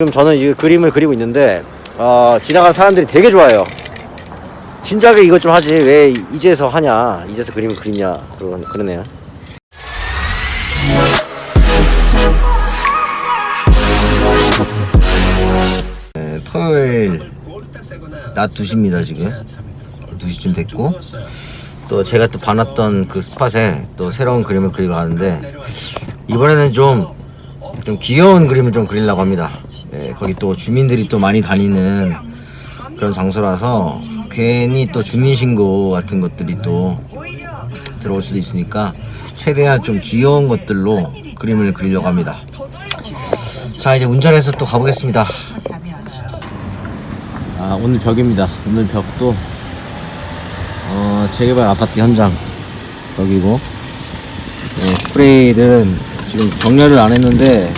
지금 저는 이 그림을 그리고 있는데 어, 지나간 사람들이 되게 좋아해요. 진작에 이것 좀 하지 왜 이제서 하냐 이제서 그림을 그리냐 그런 그러네요. 네, 토요일 낮 2시입니다 지금 2시쯤 됐고 또 제가 또 봐놨던 그 스팟에 또 새로운 그림을 그리러 가는데 이번에는 좀 좀 귀여운 그림을 좀 그리려고 합니다. 예, 거기 또 주민들이 또 많이 다니는 그런 장소라서 괜히 또 주민신고 같은 것들이 또 들어올 수도 있으니까 최대한 좀 귀여운 것들로 그림을 그리려고 합니다. 자 이제 운전해서 또 가보겠습니다. 아 오늘 벽입니다. 오늘 벽도 어, 재개발 아파트 현장 벽이고 네, 스프레이는 지금 정렬을 안 했는데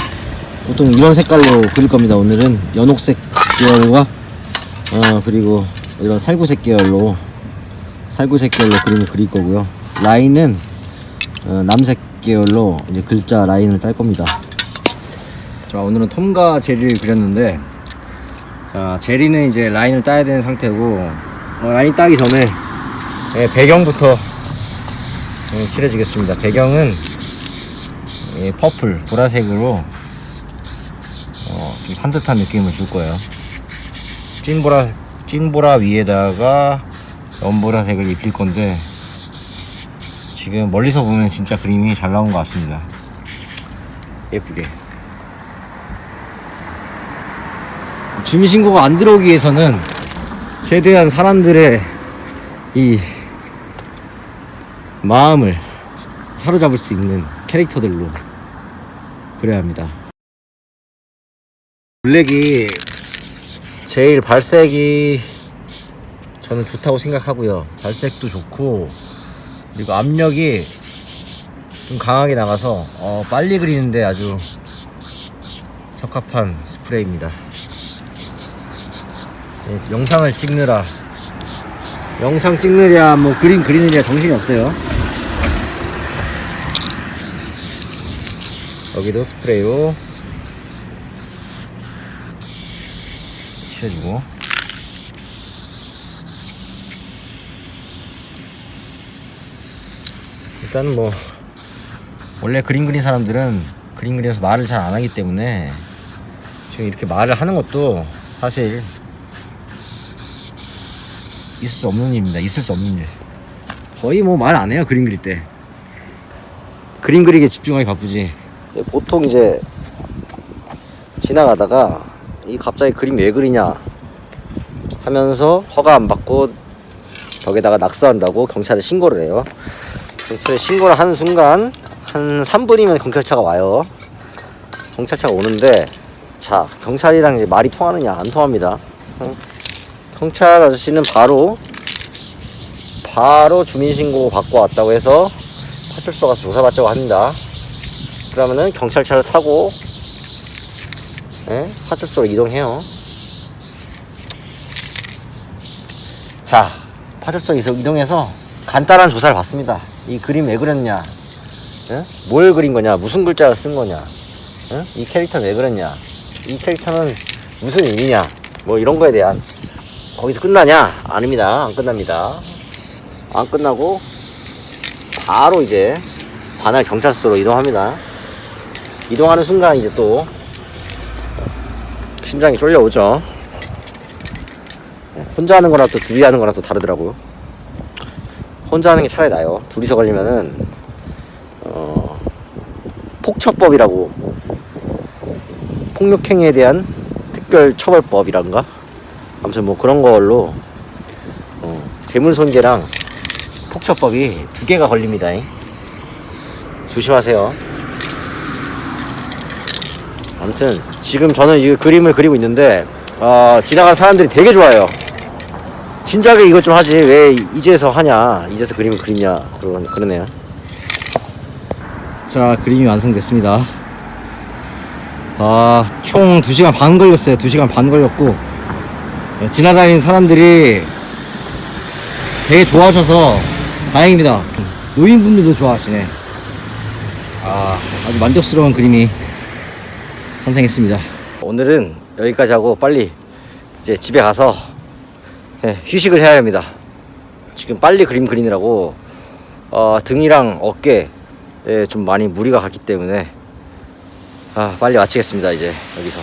보통 이런 색깔로 그릴 겁니다. 오늘은 연옥색 계열과 어, 그리고 이런 살구색 계열로 살구색 계열로 그림을 그릴 거고요. 라인은 어, 남색 계열로 이제 글자 라인을 딸 겁니다. 자 오늘은 톰과 제리를 그렸는데 자 제리는 이제 라인을 따야 되는 상태고 어, 라인 따기 전에 네, 배경부터 네, 칠해주겠습니다. 배경은 이 퍼플 보라색으로 어, 좀 산뜻한 느낌을 줄 거예요. 찐보라 찐보라 위에다가 연보라색을 입힐 건데 지금 멀리서 보면 진짜 그림이 잘 나온 것 같습니다. 예쁘게. 주민신고가 안 들어오기 위해서는 최대한 사람들의 이 마음을 사로잡을 수 있는 캐릭터들로 그래야 합니다. 블랙이 제일 발색이 저는 좋다고 생각하고요. 발색도 좋고 그리고 압력이 좀 강하게 나가서 어, 빨리 그리는데 아주 적합한 스프레이입니다. 예, 영상을 찍느라 영상 찍느랴 뭐 그림 그리느랴 정신이 없어요. 여기도 스프레이로 칠해주고 일단은 뭐 원래 그림 그린 사람들은 그림 그리면서 말을 잘 안 하기 때문에 지금 이렇게 말을 하는 것도 사실 있을 수 없는 일입니다. 있을 수 없는 일. 거의 뭐 말 안 해요. 그림 그릴 때. 그림 그리기에 집중하기 바쁘지. 보통 이제 지나가다가 이 갑자기 그림 왜 그리냐 하면서 허가 안 받고 벽에다가 낙서한다고 경찰에 신고를 해요. 경찰에 신고를 하는 순간 한 3분이면 경찰차가 와요. 경찰차가 오는데 자 경찰이랑 이제 말이 통하느냐 안 통합니다. 응? 경찰 아저씨는 바로 바로 주민신고 받고 왔다고 해서 파출소 가서 조사받자고 합니다. 그러면은 경찰차를 타고 예? 파출소로 이동해요. 자, 파출소 이동해서 간단한 조사를 받습니다. 이 그림 왜 그렸냐? 예? 뭘 그린 거냐? 무슨 글자를 쓴 거냐? 예? 이 캐릭터는 왜 그렸냐? 이 캐릭터는 무슨 의미냐? 뭐 이런 거에 대한 거기서 끝나냐? 아닙니다. 안 끝납니다. 안 끝나고 바로 이제 관할 경찰서로 이동합니다. 이동하는 순간 이제 또 심장이 쫄려오죠. 혼자 하는 거랑 또 둘이 하는 거랑 또 다르더라고요. 혼자 하는 게 차라리 나요. 둘이서 걸리면은 어, 폭처법이라고 폭력행위에 대한 특별 처벌법이란가 아무튼 뭐 그런 걸로 어, 괴물손괴랑 폭처법이 두 개가 걸립니다. 조심하세요. 아무튼 지금 저는 이 그림을 그리고 있는데 어, 지나간 사람들이 되게 좋아해요. 진작에 이것 좀 하지 왜 이제서 하냐 이제서 그림을 그리냐 그런 그러네요. 자 그림이 완성됐습니다. 아총 2시간 반 걸렸어요. 2시간 반 걸렸고 어, 지나다니는 사람들이 되게 좋아하셔서 다행입니다. 노인분들도 좋아하시네. 아, 아주 만족스러운 그림이 탄생했습니다. 오늘은 여기까지 하고 빨리 이제 집에 가서 예, 휴식을 해야 합니다. 지금 빨리 그림 그리느라고 어, 등이랑 어깨에 좀 많이 무리가 갔기 때문에 아, 빨리 마치겠습니다 이제 여기서